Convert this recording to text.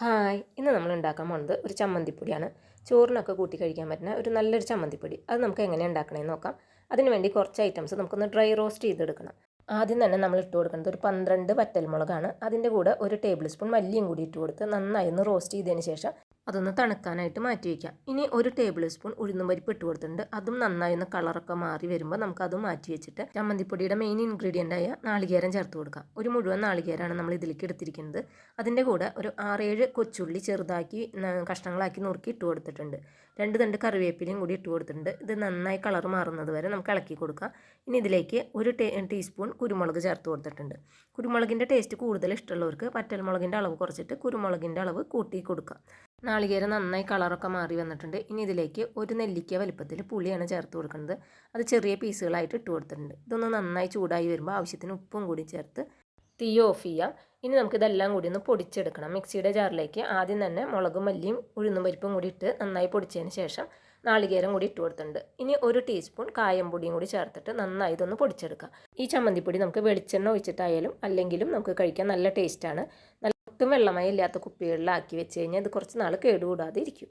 Hi. ഇന്ന് നമ്മൾ ഉണ്ടാക്കാൻ പോകുന്നത് ഒരു ചമ്മന്തിപ്പൊടിയാണ്. ചോറിനൊക്കെ കൂട്ടി കഴിക്കാൻ പറ്റുന്ന ഒരു നല്ലൊരു ചമ്മന്തിപ്പൊടി. അത് നമുക്ക് എങ്ങനെ ഉണ്ടാക്കണമെന്ന് നോക്കാം. അതിനുവേണ്ടി കുറച്ച് ഐറ്റംസ് നമുക്കൊന്ന് ഡ്രൈ റോസ്റ്റ് ചെയ്തെടുക്കണം. ആദ്യം തന്നെ നമ്മൾ ഇട്ട് കൊടുക്കുന്നത് ഒരു പന്ത്രണ്ട് വറ്റൽമുളകാണ്. അതിന്റെ കൂടെ ഒരു ടേബിൾ സ്പൂൺ മല്ലിയും കൂടി ഇട്ട് കൊടുത്ത് നന്നായി ഒന്ന് റോസ്റ്റ് ചെയ്തതിന് ശേഷം അതൊന്ന് തണുക്കാനായിട്ട് മാറ്റി വയ്ക്കാം ഇനി ഒരു ടേബിൾ സ്പൂൺ ഉഴുന്നും പരിപ്പ് ഇട്ട് കൊടുത്തിട്ടുണ്ട്. അതും നന്നായി ഒന്ന് കളറൊക്കെ മാറി വരുമ്പോൾ നമുക്ക് അതും മാറ്റി വെച്ചിട്ട് ചമ്മന്തിപ്പൊടിയുടെ മെയിൻ ഇൻഗ്രീഡിയന്റ് ആയ നാളികേരം ചേർത്ത് കൊടുക്കാം. ഒരു മുഴുവൻ നാളികേരമാണ് നമ്മൾ ഇതിലേക്ക് എടുത്തിരിക്കുന്നത്. അതിന്റെ കൂടെ ഒരു ആറേഴ് കൊച്ചുള്ളി ചെറുതാക്കി കഷ്ണങ്ങളാക്കി നുറുക്കി ഇട്ട് കൊടുത്തിട്ടുണ്ട്. രണ്ട് തണ്ട് കറിവേപ്പിലയും കൂടി ഇട്ട് കൊടുത്തിട്ടുണ്ട്. ഇത് നന്നായി കളർ മാറുന്നത് വരെ നമുക്ക് ഇളക്കി കൊടുക്കാം. ഇനി ഇതിലേക്ക് ഒരു ടീസ്പൂൺ കുരുമുളക് ചേർത്ത് കൊടുത്തിട്ടുണ്ട്. കുരുമുളകിന്റെ ടേസ്റ്റ് കൂടുതൽ ഇഷ്ടമുള്ളവർക്ക് പറ്റൽമുളകിന്റെ അളവ് കുറച്ചിട്ട് കുരുമുളകിന്റെ അളവ് കൂട്ടി കൊടുക്കാം. നാളികേരം നന്നായി കളറൊക്കെ മാറി വന്നിട്ടുണ്ട്. ഇനി ഇതിലേക്ക് ഒരു നെല്ലിക്ക വലുപ്പത്തിൽ പുളിയാണ് ചേർത്ത് കൊടുക്കുന്നത്. അത് ചെറിയ പീസുകളായിട്ട് ഇട്ട് കൊടുത്തിട്ടുണ്ട്. ഇതൊന്ന് നന്നായി ചൂടായി വരുമ്പോൾ ആവശ്യത്തിന് ഉപ്പും കൂടി ചേർത്ത് തീ ഓഫ് ചെയ്യാം. ഇനി നമുക്ക് ഇതെല്ലാം കൂടി ഒന്ന് പൊടിച്ചെടുക്കണം. മിക്സിയുടെ ജാറിലേക്ക് ആദ്യം തന്നെ മുളകും മല്ലിയും ഉഴുന്നും പരിപ്പും കൂടി ഇട്ട് നന്നായി പൊടിച്ചതിന് ശേഷം നാളികേരം കൂടി ഇട്ട് കൊടുത്തിട്ടുണ്ട്. ഇനി ഒരു ടീസ്പൂൺ കായം പൊടിയും കൂടി ചേർത്തിട്ട് നന്നായി ഇതൊന്ന് പൊടിച്ചെടുക്കാം. ഈ ചമ്മന്തിപ്പൊടി നമുക്ക് വെളിച്ചെണ്ണ ഒഴിച്ചിട്ടായാലും അല്ലെങ്കിലും നമുക്ക് കഴിക്കാൻ നല്ല ടേസ്റ്റാണ്. ഒട്ടും വെള്ളമയം ഇല്ലാത്ത കുപ്പികളിലാക്കി വെച്ച് കഴിഞ്ഞാൽ ഇത് കുറച്ച് നാൾ കേടുകൂടാതെ ഇരിക്കും.